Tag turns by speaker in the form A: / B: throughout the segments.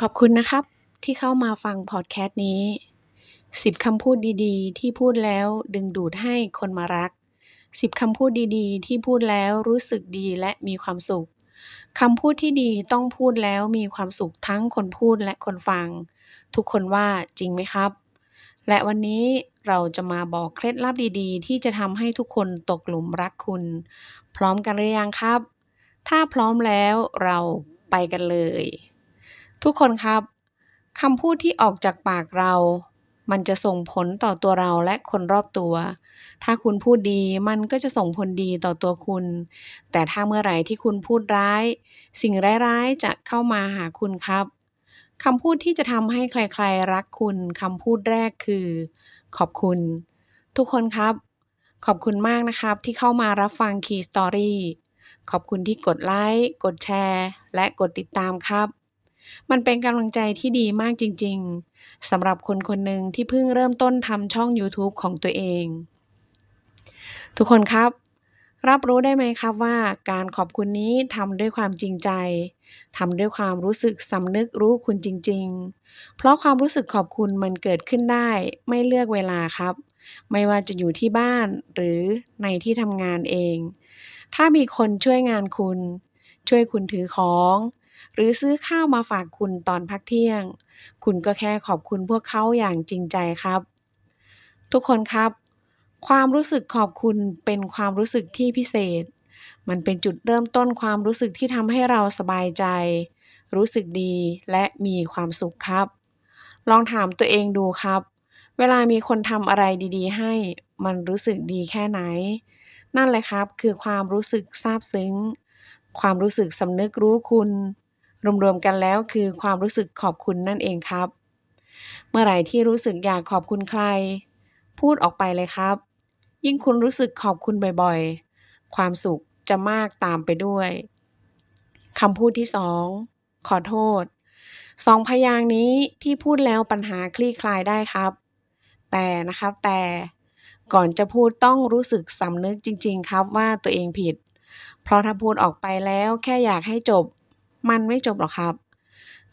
A: ขอบคุณนะครับ ที่เข้ามาฟังพอดแคสต์นี้10คำพูดดีๆ ที่พูดแล้วดึงดูดให้คนมารัก10คำพูดดีๆ ที่พูดแล้วรู้สึกดีและมีความสุขคำพูดที่ดีต้องพูดแล้วมีความสุขทั้งคนพูดและคนฟัง ทุกคนว่าจริงไหมครับ และวันนี้เราจะมาบอกเคล็ดลับดีๆ ที่จะทำให้ทุกคนตกหลุมรักคุณ พร้อมกันหรือยังครับ ถ้าพร้อมแล้วเราไปกันเลย ทุกคนครับคำพูดที่ออกจากปากเรา มันจะส่งผลต่อตัวเราและคนรอบตัว ถ้าคุณพูดดีมันก็จะส่งผลดีต่อตัวคุณ แต่ถ้าเมื่อไหร่ที่คุณพูดร้าย สิ่งร้ายๆจะเข้ามาหาคุณครับคำพูดที่จะทำให้ใครๆรักคุณคำพูดแรกคือ ขอบคุณ ทุกคนครับ ขอบคุณมากนะครับที่เข้ามารับฟังคีสตอรี่ขอบคุณที่กดไลค์ กดแชร์ และกดติดตามครับ มันเป็นกำลังใจที่ดีมากจริง ๆสำหรับคนคนหนึ่งที่เพิ่งเริ่มต้นทำช่อง YouTube ของตัวเอง ทุกคนครับ รับรู้ได้ไหมครับว่าการขอบคุณนี้ทำด้วยความจริงใจทำด้วยความรู้สึกสำนึกรู้คุณจริง ๆ เพราะความรู้สึกขอบคุณมันเกิดขึ้นได้ ไม่เลือกเวลาครับ ไม่ว่าจะอยู่ที่บ้านหรือในที่ทำงานเอง ถ้ามีคนช่วยงานคุณ ช่วยคุณถือของ หรือซื้อข้าวมาฝากคุณตอนพักเที่ยง คุณก็แค่ขอบคุณพวกเขาอย่างจริงใจครับ ทุกคนครับ ความรู้สึกขอบคุณเป็นความรู้สึกที่พิเศษ มันเป็นจุดเริ่มต้นความรู้สึกที่ทำให้เราสบายใจ รู้สึกดีและมีความสุขครับ ลองถามตัวเองดูครับ เวลามีคนทำอะไรดีๆ ให้ มันรู้สึกดีแค่ไหนนั่นแหละครับคือความรู้สึกซาบซึ้ง ความรู้สึกสำนึกรู้คุณ รวมๆกันแล้วคือความรู้สึกขอบคุณนั่นเองครับ เมื่อไหร่ที่รู้สึกอยากขอบคุณใคร พูดออกไปเลยครับ ยิ่งคุณรู้สึกขอบคุณบ่อยๆ ความสุขจะมากตามไปด้วยคำพูดที่สองขอโทษสองพยางนี้ที่พูดแล้วปัญหาคลี่คลายได้ครับ แต่นะครับแต่ก่อนจะพูดต้องรู้สึกสำนึกจริง ๆ ครับว่าตัวเองผิด เพราะถ้าพูดออกไปแล้วแค่อยากให้จบ มันไม่จบหรอกครับ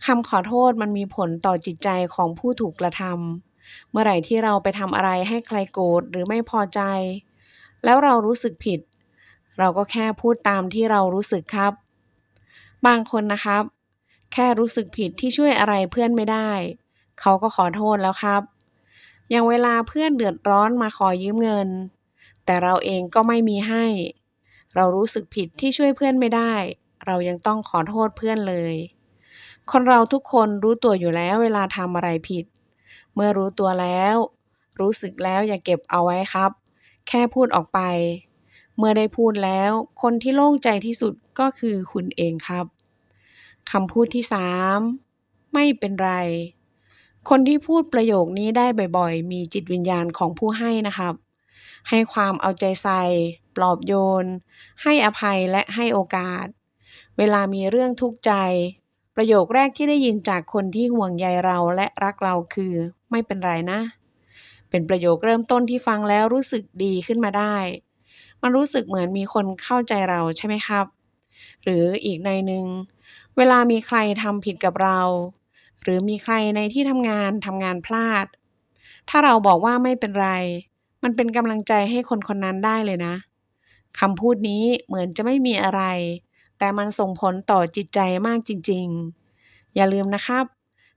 A: คำขอโทษมันมีผลต่อจิตใจของผู้ถูกกระทำเมื่อไหร่ที่เราไปทำอะไรให้ใครโกรธหรือไม่พอใจ แล้วเรารู้สึกผิด เราก็แค่พูดตามที่เรารู้สึกครับ บางคนนะครับ แค่รู้สึกผิดที่ช่วยอะไรเพื่อนไม่ได้ เขาก็ขอโทษแล้วครับ อย่างเวลาเพื่อนเดือดร้อนมาขอยืมเงิน แต่เราเองก็ไม่มีให้ เรารู้สึกผิดที่ช่วยเพื่อนไม่ได้ เรายังต้องขอโทษเพื่อนเลย คนเราทุกคนรู้ตัวอยู่แล้วเวลาทำอะไรผิด เมื่อรู้ตัวแล้ว รู้สึกแล้วอย่าเก็บเอาไว้ครับ แค่พูดออกไป เมื่อได้พูดแล้ว คนที่โล่งใจที่สุดก็คือคุณเองครับคำพูดที่สามไม่เป็นไร คนที่พูดประโยคนี้ได้บ่อยๆ มีจิตวิญญาณของผู้ให้นะครับ ให้ความเอาใจใส่ ปลอบโยน ให้อภัยและให้โอกาส เวลามีเรื่องทุกข์ใจ ประโยคแรกที่ได้ยินจากคนที่ห่วงใยเราและรักเราคือ ไม่เป็นไรนะ เป็นประโยคเริ่มต้นที่ฟังแล้วรู้สึกดีขึ้นมาได้ มันรู้สึกเหมือนมีคนเข้าใจเราใช่ไหมครับ หรืออีกในหนึ่งเวลามีใครทำผิดกับเรา หรือมีใครในที่ทำงานทำงานพลาด ถ้าเราบอกว่าไม่เป็นไร มันเป็นกำลังใจให้คนคนนั้นได้เลยนะคำพูดนี้เหมือนจะไม่มีอะไร แต่มันส่งผลต่อจิตใจมากจริง ๆ อย่าลืมนะครับ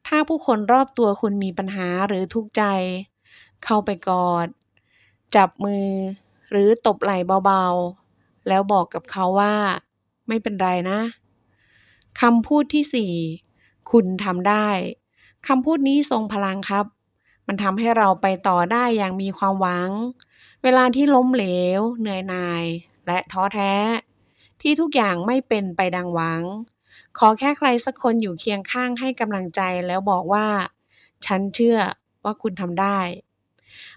A: ถ้าผู้คนรอบตัวคุณมีปัญหาหรือทุกข์ใจ เข้าไปกอด จับมือ หรือตบไหล่เบาๆ แล้วบอกกับเขาว่า ไม่เป็นไรนะคำพูดที่สี่คุณทำได้คำพูดนี้ทรงพลังครับ มันทำให้เราไปต่อได้อย่างมีความหวัง เวลาที่ล้มเหลว เหนื่อยหน่าย และท้อแท้ ที่ทุกอย่างไม่เป็นไปดังหวัง ขอแค่ใครสักคนอยู่เคียงข้างให้กำลังใจแล้วบอกว่า ฉันเชื่อว่าคุณทำได้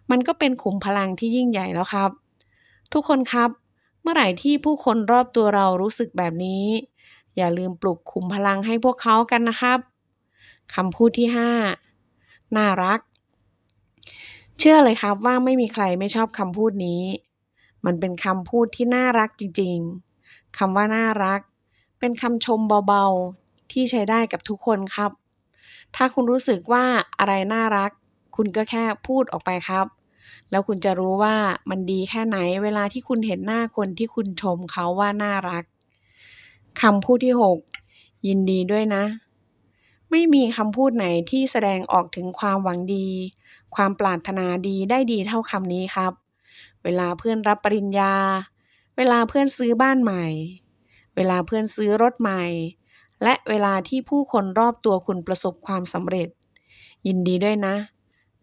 A: มันก็เป็นขุมพลังที่ยิ่งใหญ่แล้วครับ ทุกคนครับ เมื่อไหร่ที่ผู้คนรอบตัวเรารู้สึกแบบนี้ อย่าลืมปลุกขุมพลังให้พวกเขากันนะครับคำพูดที่ห้าน่ารัก เชื่อเลยครับว่าไม่มีใครไม่ชอบคำพูดนี้ มันเป็นคำพูดที่น่ารักจริง ๆ คำว่าน่ารัก เป็นคำชมเบาๆ ที่ใช้ได้กับทุกคนครับ ถ้าคุณรู้สึกว่าอะไรน่ารัก คุณก็แค่พูดออกไปครับ แล้วคุณจะรู้ว่ามันดีแค่ไหนเวลาที่คุณเห็นหน้าคนที่คุณชมเขาว่าน่ารักคำพูดที่ 6 ยินดีด้วยนะ ไม่มีคำพูดไหนที่แสดงออกถึงความหวังดี ความปรารถนาดีได้ดีเท่าคำนี้ครับ เวลาเพื่อนรับปริญญา เวลาเพื่อนซื้อบ้านใหม่ เวลาเพื่อนซื้อรถใหม่ และเวลาที่ผู้คนรอบตัวคุณประสบความสำเร็จ ยินดีด้วยนะ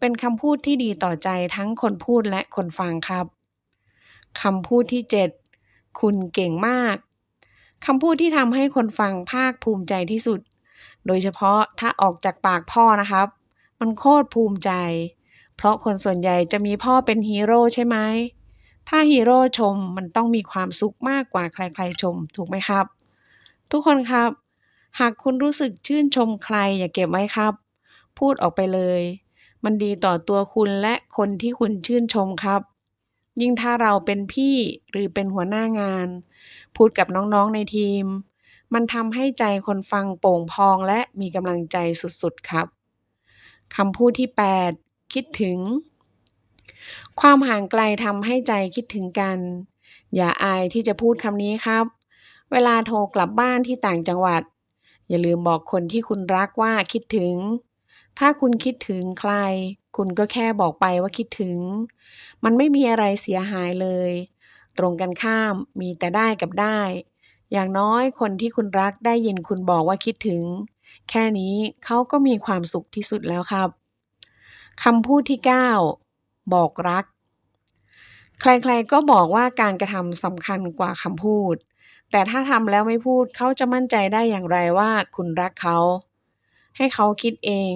A: เป็นคำพูดที่ดีต่อใจทั้งคนพูดและคนฟังครับคำพูดที่ 7 คุณเก่งมากคำพูดที่ทำให้คนฟังภาคภูมิใจที่สุด โดยเฉพาะถ้าออกจากปากพ่อนะครับ มันโคตรภูมิใจ เพราะคนส่วนใหญ่จะมีพ่อเป็นฮีโร่ใช่ไหม ถ้าฮีโร่ชมมันต้องมีความสุขมากกว่าใครๆชมถูกไหมครับ ทุกคนครับ หากคุณรู้สึกชื่นชมใครอย่าเก็บไว้ครับ พูดออกไปเลย มันดีต่อตัวคุณและคนที่คุณชื่นชมครับ ยิ่งถ้าเราเป็นพี่หรือเป็นหัวหน้างาน พูดกับน้องๆในทีม มันทำให้ใจคนฟังโป่งพองและมีกำลังใจสุดๆครับคำพูดที่ 8 คิดถึง ความห่างไกลทำให้ใจคิดถึงกัน อย่าอายที่จะพูดคำนี้ครับ เวลาโทรกลับบ้านที่ต่างจังหวัด อย่าลืมบอกคนที่คุณรักว่าคิดถึง ถ้าคุณคิดถึงใคร คุณก็แค่บอกไปว่าคิดถึง มันไม่มีอะไรเสียหายเลย ตรงกันข้ามมีแต่ได้กับได้ อย่างน้อยคนที่คุณรักได้ยินคุณบอกว่าคิดถึง แค่นี้เขาก็มีความสุขที่สุดแล้วครับคำพูดที่ 9 บอกรัก ใครๆก็บอกว่าการกระทำสำคัญกว่าคำพูด แต่ถ้าทำแล้วไม่พูดเขาจะมั่นใจได้อย่างไรว่าคุณรักเขา ให้เขาคิดเอง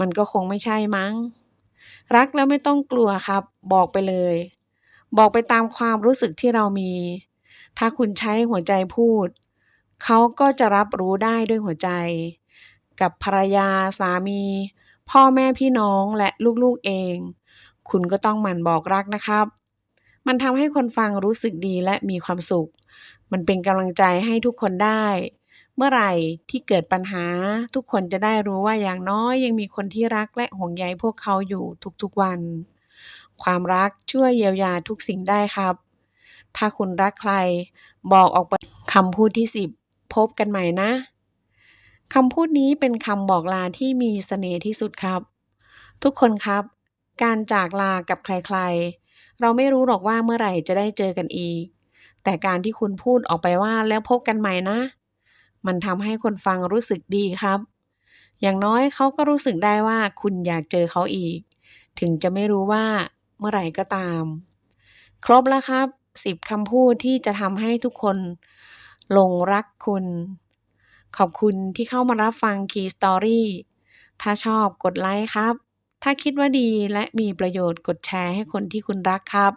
A: มันก็คงไม่ใช่มั้ง รักแล้วไม่ต้องกลัวครับ บอกไปเลย บอกไปตามความรู้สึกที่เรามี ถ้าคุณใช้หัวใจพูด เขาก็จะรับรู้ได้ด้วยหัวใจ กับภรรยาสามีพ่อแม่พี่น้องและลูกๆเอง คุณก็ต้องหมั่นบอกรักนะครับ มันทำให้คนฟังรู้สึกดีและมีความสุข มันเป็นกำลังใจให้ทุกคนได้ เมื่อไหร่ที่เกิดปัญหา ทุกคนจะได้รู้ว่าอย่างน้อยยังมีคนที่รักและห่วงใยพวกเขาอยู่ทุกๆวัน ความรักช่วยเยียวยาทุกสิ่งได้ครับ ถ้าคุณรักใคร บอกออกไปคำพูดที่10พบกันใหม่นะคำพูดนี้เป็นคำบอกลาที่มีเสน่ห์ที่สุดครับ ทุกคนครับ การจากลากับใครๆ เราไม่รู้หรอกว่าเมื่อไหร่จะได้เจอกันอีก แต่การที่คุณพูดออกไปว่าแล้วพบกันใหม่นะ มันทำให้คนฟังรู้สึกดีครับ อย่างน้อยเขาก็รู้สึกได้ว่าคุณอยากเจอเขาอีก ถึงจะไม่รู้ว่าเมื่อไหร่ก็ตาม ครบแล้วครับ10คำพูดที่จะทำให้ทุกคนหลงรักคุณ ขอบคุณที่เข้ามารับฟัง Key Story ถ้าชอบกดไลค์ครับ ถ้าคิดว่าดีและมีประโยชน์กดแชร์ให้คนที่คุณรักครับ